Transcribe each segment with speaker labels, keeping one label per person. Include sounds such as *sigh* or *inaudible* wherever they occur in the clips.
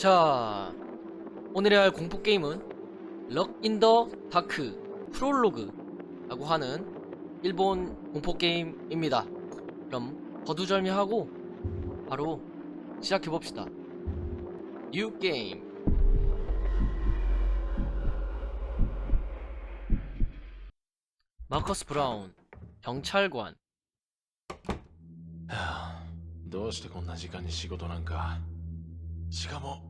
Speaker 1: 자, 오늘의 할 공포 게임은 럭 인 더 다크 프롤로그라고 하는 일본 공포 게임입니다. 그럼 거두절미하고 바로 시작해 봅시다. 뉴 게임. 마커스 브라운 경찰관
Speaker 2: はあどうしてこんな時間に仕事なんかしかも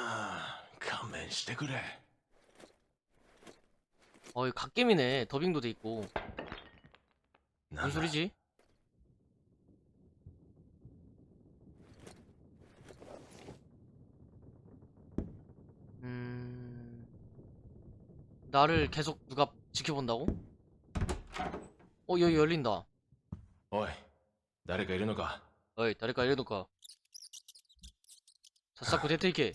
Speaker 2: ああ勘弁してくれ
Speaker 1: 어 이거 갓겜이네 더빙도 돼 있고
Speaker 2: なん
Speaker 1: 무슨
Speaker 2: だ
Speaker 1: 소리지? 음... 나를 계속 누가 지켜본다고? 어 여기 열린다
Speaker 2: おい誰かいるのか
Speaker 1: 어이誰かいるのかさっさく出ていけ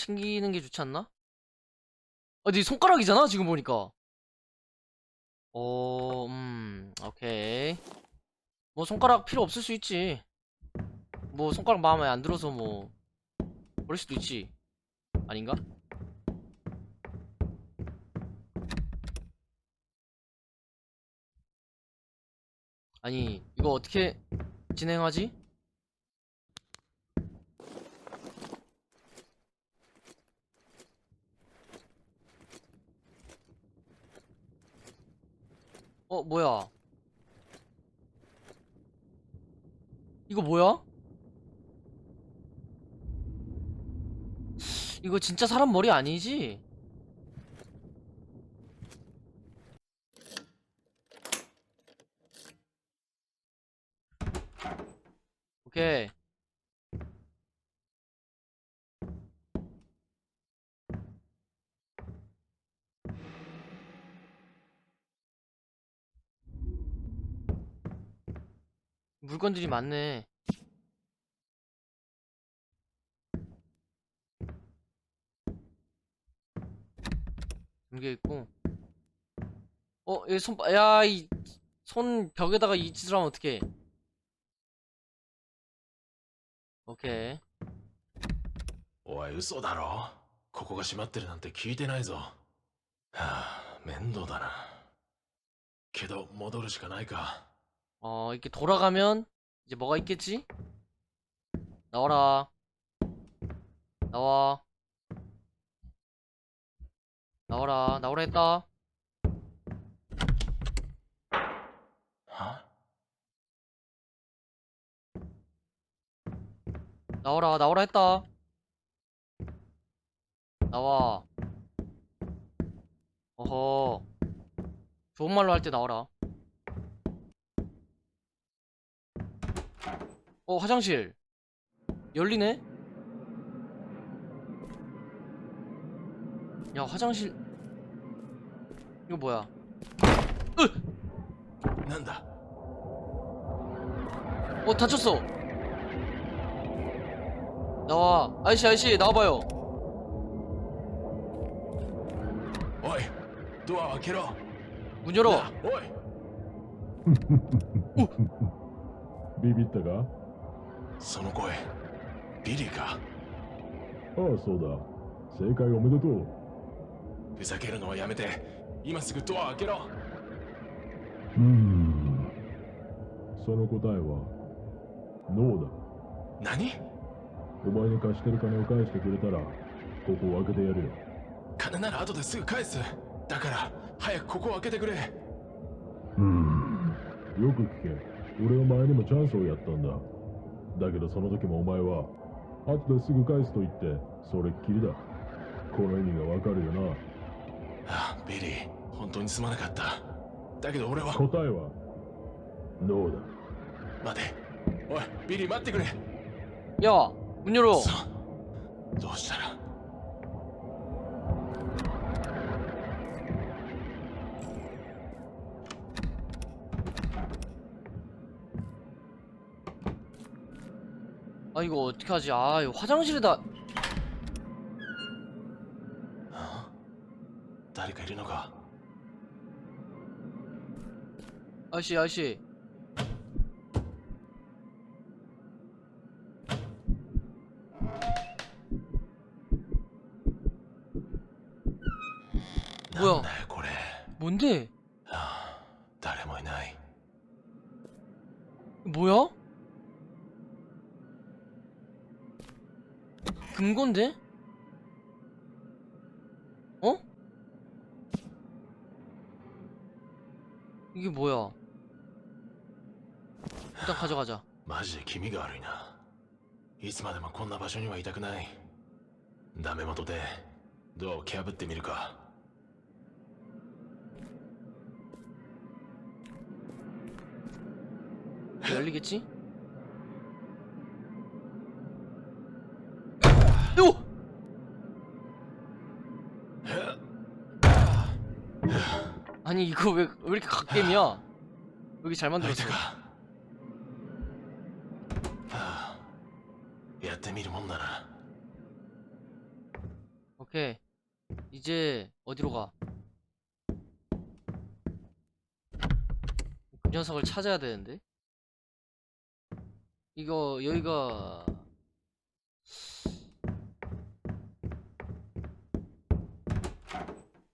Speaker 1: 챙기는 게 좋지 않나? 아, 네 손가락이잖아, 지금 보니까. 어, 음, 오케이. 뭐, 손가락 필요 없을 수 있지. 뭐, 손가락 마음에 안 들어서 뭐, 버릴 수도 있지. 아닌가? 아니, 이거 어떻게 진행하지? 어, 뭐야? 이거 뭐야? 이거 진짜 사람 머리 아니지? 오케이. 물건들이 많네. 잠겨 있고. 어, 얘 손, 야, 이, 손 벽에다가 이 짓을 하면 어떡해. 오케이.
Speaker 2: おい嘘だろここが閉まってるなんて聞いてないぞはあ面倒だなけど戻るしかないか
Speaker 1: 어, 이렇게 돌아가면 이제 뭐가 있겠지? 나와라. 나와. 나와라. 나오라 했다.
Speaker 2: は
Speaker 1: 나와라. 나오라 했다. 나와. 어허. 좋은 말로 할 때 나와라. 어 화장실. 열리네? 야 화장실. 이거 뭐야?
Speaker 2: 난다.
Speaker 1: 어 다쳤어. 나와. 아이씨 아이씨 나와봐요.
Speaker 2: 어이 또와 와키로
Speaker 1: 문 열어.
Speaker 2: 나, 어이. *laughs*
Speaker 3: 오! 비비다가?
Speaker 2: その声ビリーか？
Speaker 3: ああそうだ。正解おめでとう。
Speaker 2: ふざけるのはやめて今すぐドアを開けろ。
Speaker 3: うーん。その答えはノーだ。
Speaker 2: 何？
Speaker 3: お前に貸してる金を返してくれたらここを開けてやるよ。
Speaker 2: 金なら後ですぐ返す。だから早くここを開けてくれ。
Speaker 3: うーん。よく聞け。俺は前にもチャンスをやったんだだけどその時もお前は後ですぐ返すと言ってそれっきりだ。この意味がわかるよな、は
Speaker 2: あ、ビリー本当にすまなかった。だけど俺は。
Speaker 3: 答えは？どうだ？
Speaker 2: 待て。おいビリー待ってくれ。
Speaker 1: やあ、むに
Speaker 2: ょろどうしたら？
Speaker 1: 아, 이거 어떡하지? 아, 이거 화장실에다.
Speaker 2: あ誰かいるのか
Speaker 1: 아저씨, 아저씨. 금곤데? 어? 이게 뭐야? 일단 가져가자.
Speaker 2: マジで気味が悪いないつまでもこんな場所にはいたくないダメ元でドアを蹴破ってみるか
Speaker 1: 열리겠지? 요! 아니 이거 왜, 왜 이렇게 갓겜이야? 왜 이렇게 잘
Speaker 2: 相
Speaker 1: 만들었어?
Speaker 2: 手かはあやってみるもんだな
Speaker 1: 오케이 이제 어디로 가? 그 녀석을 찾아야 되는데 이거 여기가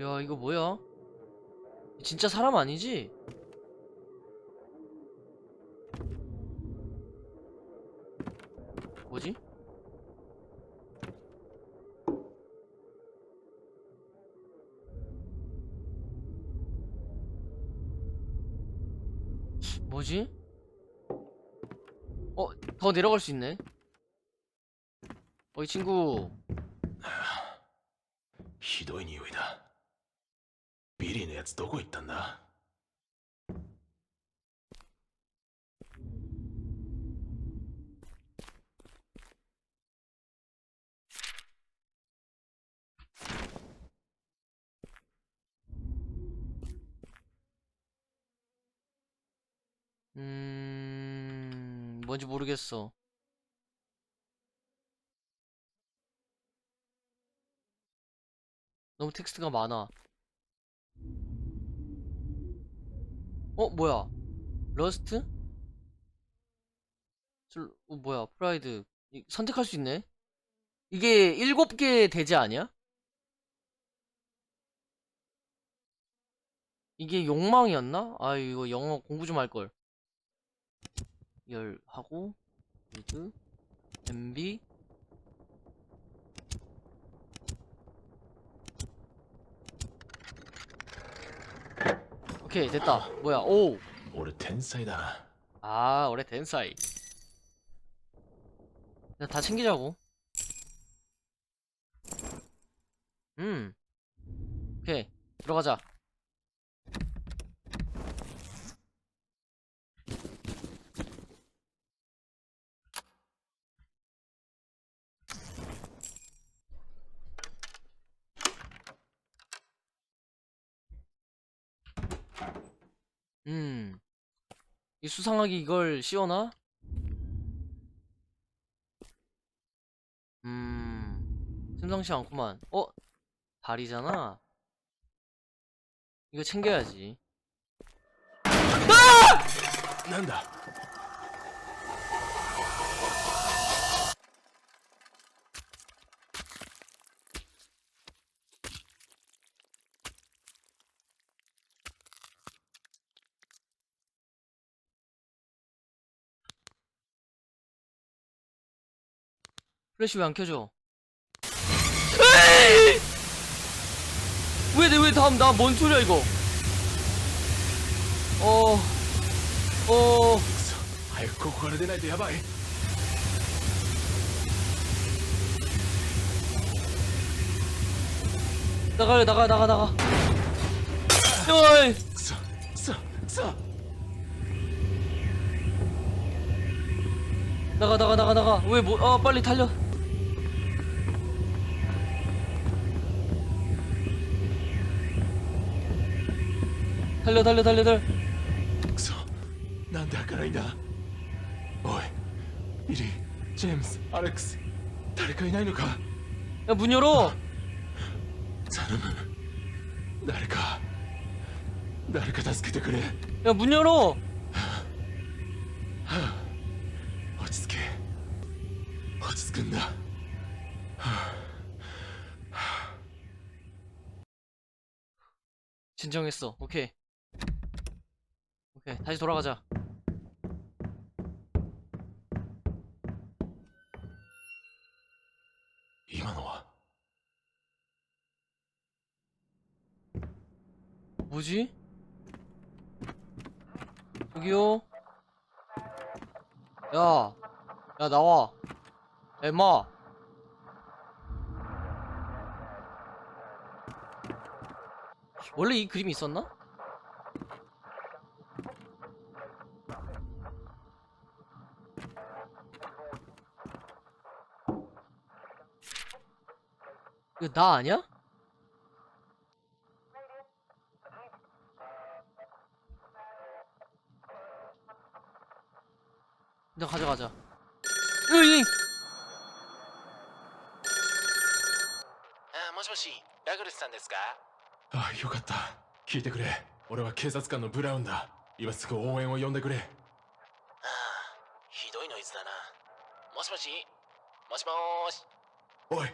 Speaker 1: 야 이거 뭐야? 진짜 사람 아니지? 뭐지? 뭐지? 어, 더 내려갈 수 있네. 어 이 친구. 모르겠어. 너무 텍스트가 많아. 어, 뭐야? 러스트? 슬- 어, 뭐야? 프라이드. 이- 선택할 수 있네? 이게 일곱 개 대제 아니야? 이게 욕망이었나? 아, 이거 영어 공부 좀 할걸. 열 하고, 리드, MB, 오케이, 됐다. 뭐야, 오!
Speaker 2: 俺天才だな
Speaker 1: 아, 올해 댄사이. 야, 다 챙기자고. 음. 오케이, 들어가자. 음. 이 수상하게 이걸 씌워놔? 음. 심상치 않구만. 어? 발이잖아? 이거 챙겨야지.
Speaker 2: 아! 난다.
Speaker 1: 플래시 왜 안 켜져? 에이! 왜, 내, 왜 다음, 나 뭔 소리야, 이거? 어, 어,
Speaker 2: くそ早くここから出ないとやばい
Speaker 1: 나가요, 나가, 나가, 나가. 어이!
Speaker 2: くそくそくそ
Speaker 1: 나가, 나가, 나가, 나가. 왜, 뭐, 어, 빨리 달려. 달려, 달려, 달려, 달려.
Speaker 2: くそなんで開かないんだおいビリージェームスアレックス誰かいないのか
Speaker 1: 야, 문 열어!
Speaker 2: 頼む誰か誰か助けてくれ
Speaker 1: 야, 문 열어!
Speaker 2: 落ち着け落ち着くんだ
Speaker 1: 진정했어. 오케이. 오케이 다시 돌아가자
Speaker 2: 이만호와
Speaker 1: 뭐지? 저기요? 야, 야 나와 엠마. 원래 이 그림이 있었나? 이거 나 아니야? 일단 가져가자. 으이!
Speaker 2: あもしもしラグルスさんですかあよかった聞いてくれ俺は警察官のブラウンだ今すぐ応援を呼んでくれああひどいノイズだなもしもしもしもーしおい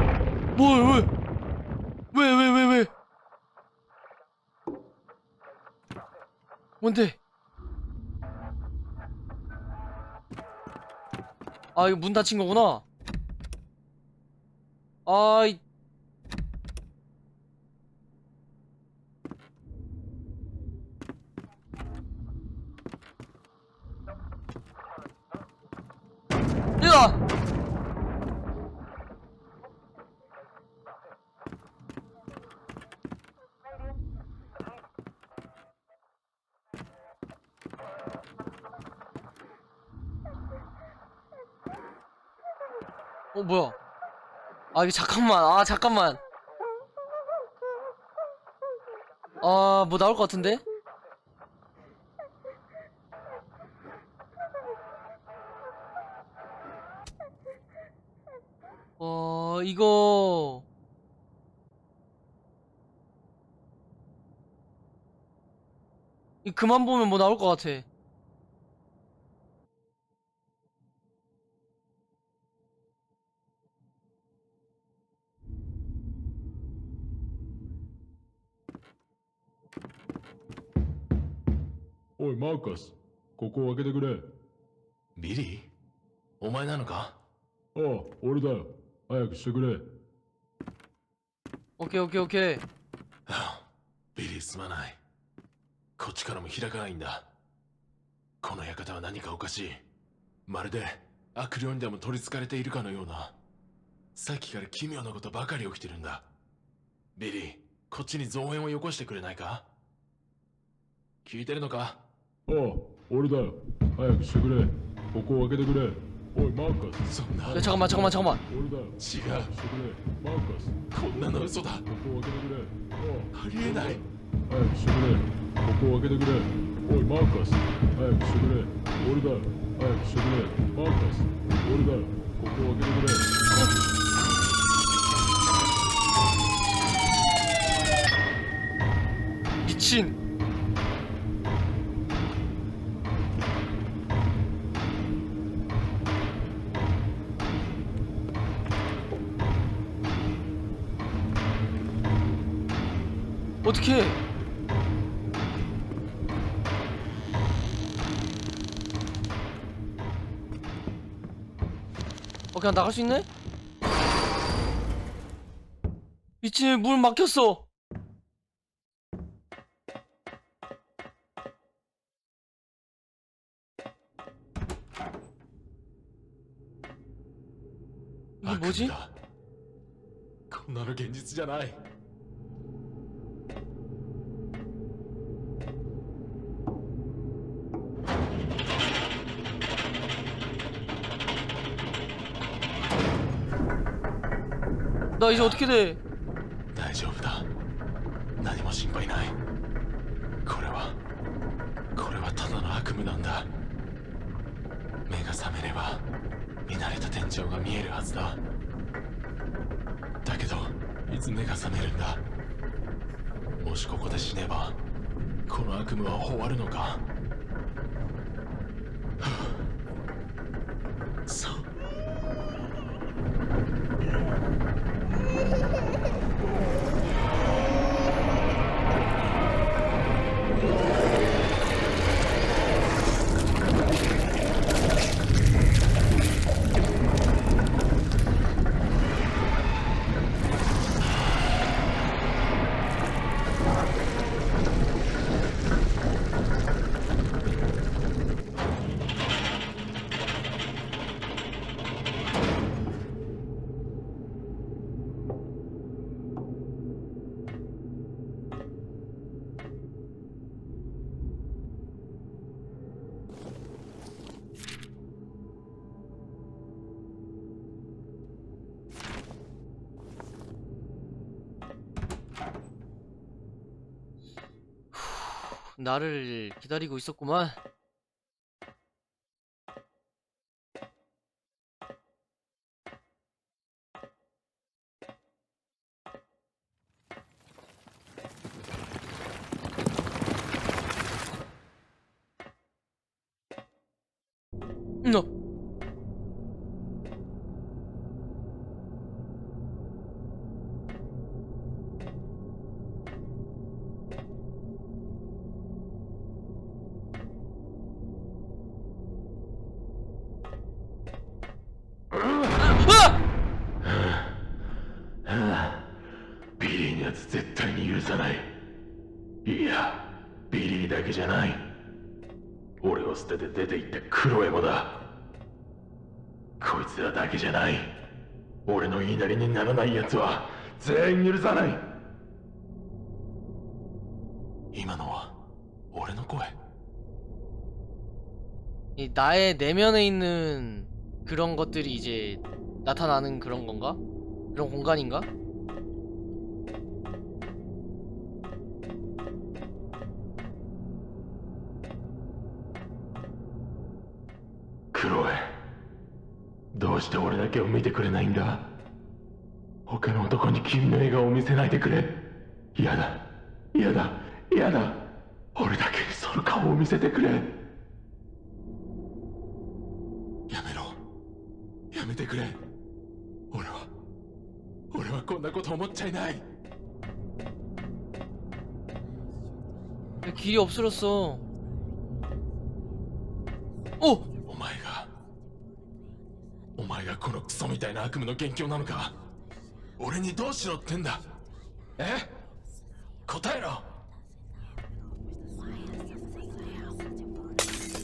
Speaker 1: 뭐 왜? 왜 왜 왜 왜? 뭔데? 아 이거 문 닫힌 거구나. 아이 으아! 어 뭐야? 아 이거 잠깐만 아 잠깐만 아 뭐 나올 것 같은데? 어, 이거. 이 그만 보면 뭐 나올 것 같아.
Speaker 3: マーカス、ここを開けてくれ。
Speaker 2: ビリー？お前なのか？
Speaker 3: ああ、俺だよ。早くしてくれ。
Speaker 1: オッケーオッケーオッケー。
Speaker 2: ああ、ビリーすまない。こっちからも開かないんだ。この館は何かおかしい。まるで悪霊にでも取り憑かれているかのような。さっきから奇妙なことばかり起きてるんだ。ビリー、こっちに増援をよこしてくれないか？聞いてるのか？
Speaker 3: 어, 오르다. 아야, 씨 그래. 복고 와게도 그래. 오이
Speaker 2: 마우커스. 야
Speaker 1: 썸나 잠깐만 잠깐만 잠깐만
Speaker 3: 오르다.
Speaker 2: 지가 씨 그래.
Speaker 3: 마우커스. 겁나 널쏘다 복고
Speaker 2: 와게도 그래.
Speaker 3: 어, 하리에나이 아야, 씨 그래. 복고 와게도 그래. 오이 마우커스. 아야, 씨 그래. 오르다. 아야, 씨 그래. 마우커스. 오르다. 복고 와게도 그래.
Speaker 1: 미친 어떻게 어 그냥 나갈 수 있네? 미친 물 막혔어 이게 뭐지?
Speaker 2: 悪夢だこんなの現実じゃない
Speaker 1: 나 이제 어떻게 돼?
Speaker 2: 大丈夫だ何も心配ないこれはこれはただの悪夢なんだ目が覚めれば見慣れた天井が見えるはずだだけどいつ目が覚めるんだもしここで死ねばこの悪夢は終わるのか
Speaker 1: 나를 기다리고 있었구만.
Speaker 2: 出て行ったクロエもだこいつらだけじゃない俺の言いなりにならない奴は全員許さない今のは俺の声
Speaker 1: 이 나의 내면에 있는 그런 것들이 이제 나타나는 그런 건가? 그런 공간인가?
Speaker 2: うして俺だけを見てくれないんだ他の男に君の笑顔を見せないでくれ嫌だ嫌だ嫌だ俺だけにその顔を見せてくれやめろやめてくれ俺は俺はこんなこと思っちゃいない
Speaker 1: 야, 길이 없어졌어. 오!
Speaker 2: お前がこのクソみたいな悪夢の元凶なのか？俺にどうしろってんだ？え？答えろ！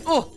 Speaker 2: おっ!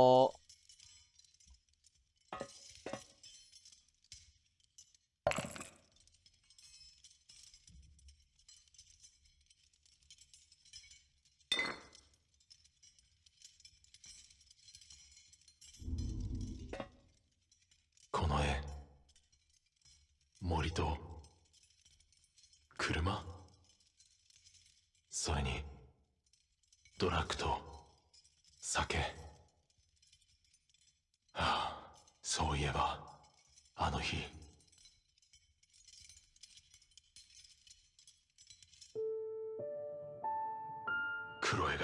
Speaker 1: 어.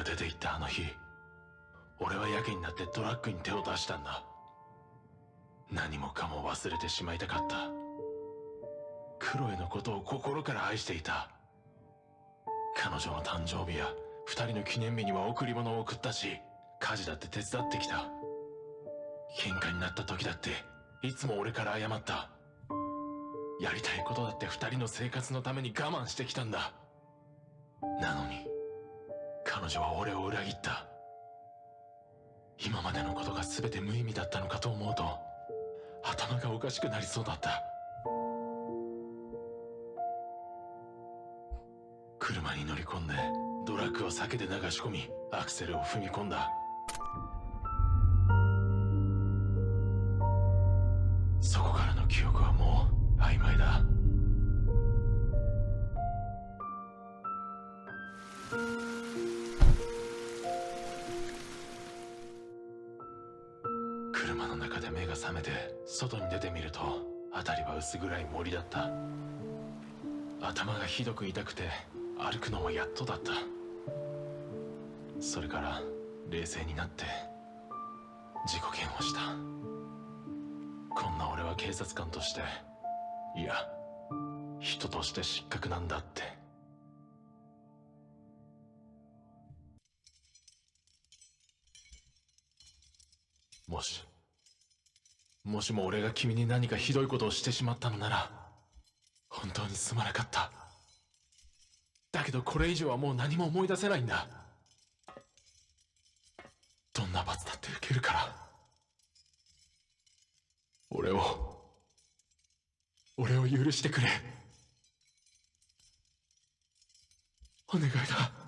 Speaker 2: 出て行ったあの日俺はやけになってドラッグに手を出したんだ。何もかも忘れてしまいたかった。クロエのことを心から愛していた。彼女の誕生日や二人の記念日には贈り物を送ったし家事だって手伝ってきた。喧嘩になった時だっていつも俺から謝った。やりたいことだって二人の生活のために我慢してきたんだ。なのに彼女は俺を裏切った。今までのことが全て無意味だったのかと思うと頭がおかしくなりそうだった。車に乗り込んでドラッグを酒で流し込みアクセルを踏み込んだ。そこからの記憶はもう曖昧だ。と辺りは薄暗い森だった。頭がひどく痛くて歩くのもやっとだった。それから冷静になって自己嫌悪した。こんな俺は警察官としていや人として失格なんだって。もしもしも俺が君に何かひどいことをしてしまったのなら本当にすまなかった。だけどこれ以上はもう何も思い出せないんだ。どんな罰だって受けるから。俺を俺を許してくれ。お願いだ。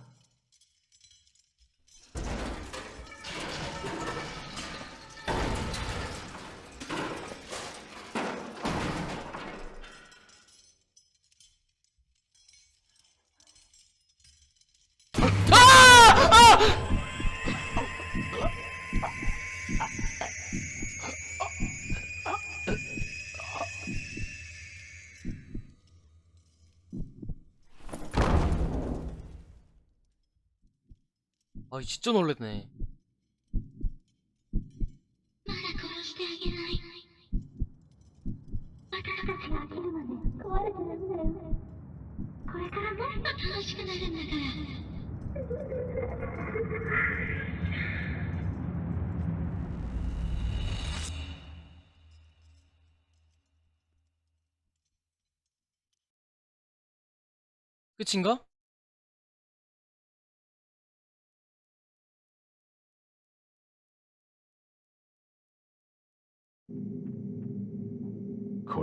Speaker 1: 아 진짜 놀랬네 끝인가?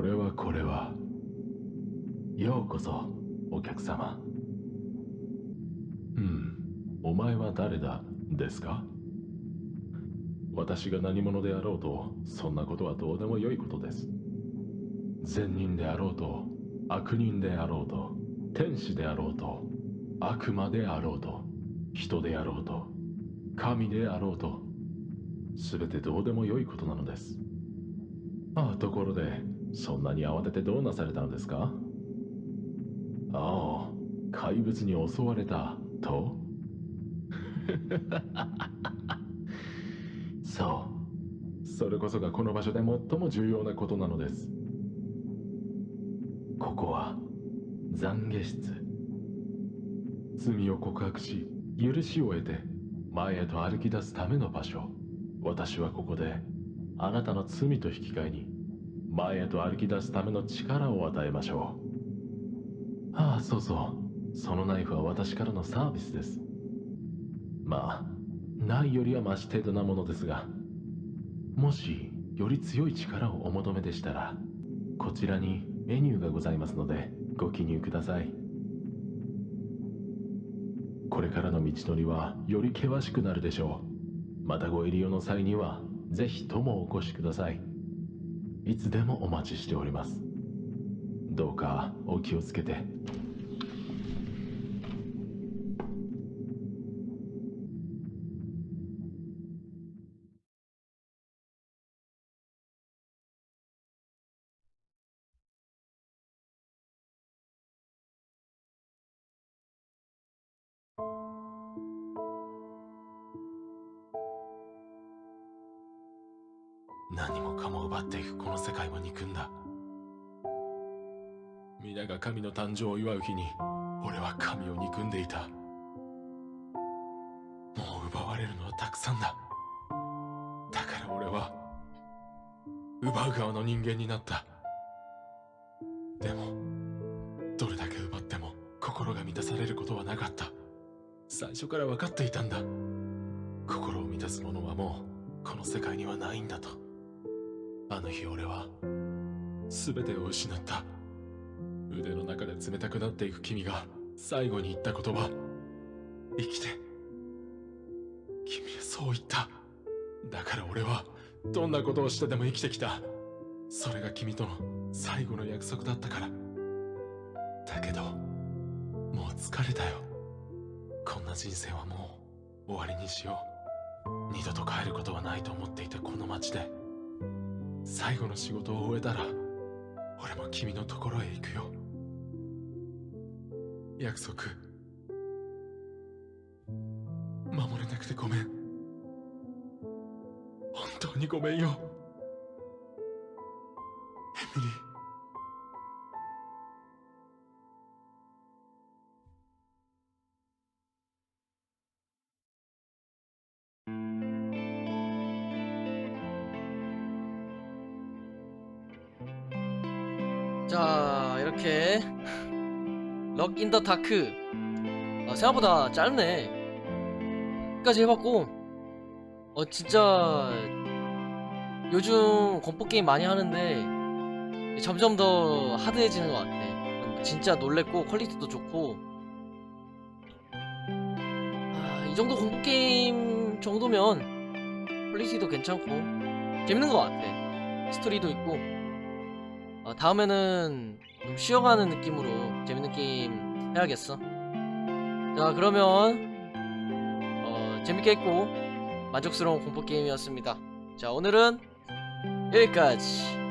Speaker 2: れはこれは。ようこそお客様。うん。お前は誰だ？ですか？私が何者であろうとそんなことはどうでもよいことです。善人であろうと悪人であろうと天使であろうと悪魔であろうと人であろうと神であろうと全てどうでもよいことなのです。ああところでそんなに慌ててどうなされたのですか？ああ怪物に襲われたと？*laughs* そう。それこそがこの場所で最も重要なことなのです。ここは懺悔室。罪を告白し許しを得て前へと歩き出すための場所。私はここであなたの罪と引き換えに前へと歩き出すための力を与えましょう。ああそうそう。そのナイフは私からのサービスです。まあないよりはマシ程度なものですがもしより強い力をお求めでしたらこちらにメニューがございますのでご記入ください。これからの道のりはより険しくなるでしょう。またご入り用の際にはぜひともお越しください。いつでもお待ちしております。どうかお気をつけて。何もかも奪っていくこの世界は憎んだ。皆が神の誕生を祝う日に俺は神を憎んでいた。もう奪われるのはたくさんだ。だから俺は奪う側の人間になった。でもどれだけ奪っても心が満たされることはなかった。最初から分かっていたんだ。心を満たすものはもうこの世界にはないんだと。あの日俺は全てを失った。腕の中で冷たくなっていく君が最後に言った言葉。生きて。君はそう言った。だから俺はどんなことをしてでも生きてきた。それが君との最後の約束だったから。だけどもう疲れたよ。こんな人生はもう終わりにしよう。二度と帰ることはないと思っていたこの街で。最後の仕事を終えたら俺も君のところへ行くよ。約束。守れなくてごめん。本当にごめんよ。エミリー。
Speaker 1: 자 이렇게. 럭 인 더 다크. 아, 생각보다 짧네. 끝까지 해봤고 어 진짜 요즘 공포 게임 많이 하는데 점점 더 하드해지는 것 같아. 진짜 놀랬고 퀄리티도 좋고. 아, 이 정도 공포 게임 정도면 퀄리티도 괜찮고 재밌는 것 같아. 스토리도 있고 어, 다음에는 좀 쉬어가는 느낌으로 재밌는 게임 해야겠어. 자, 그러면 어, 재밌게 했고 만족스러운 공포 게임이었습니다. 자, 오늘은 여기까지.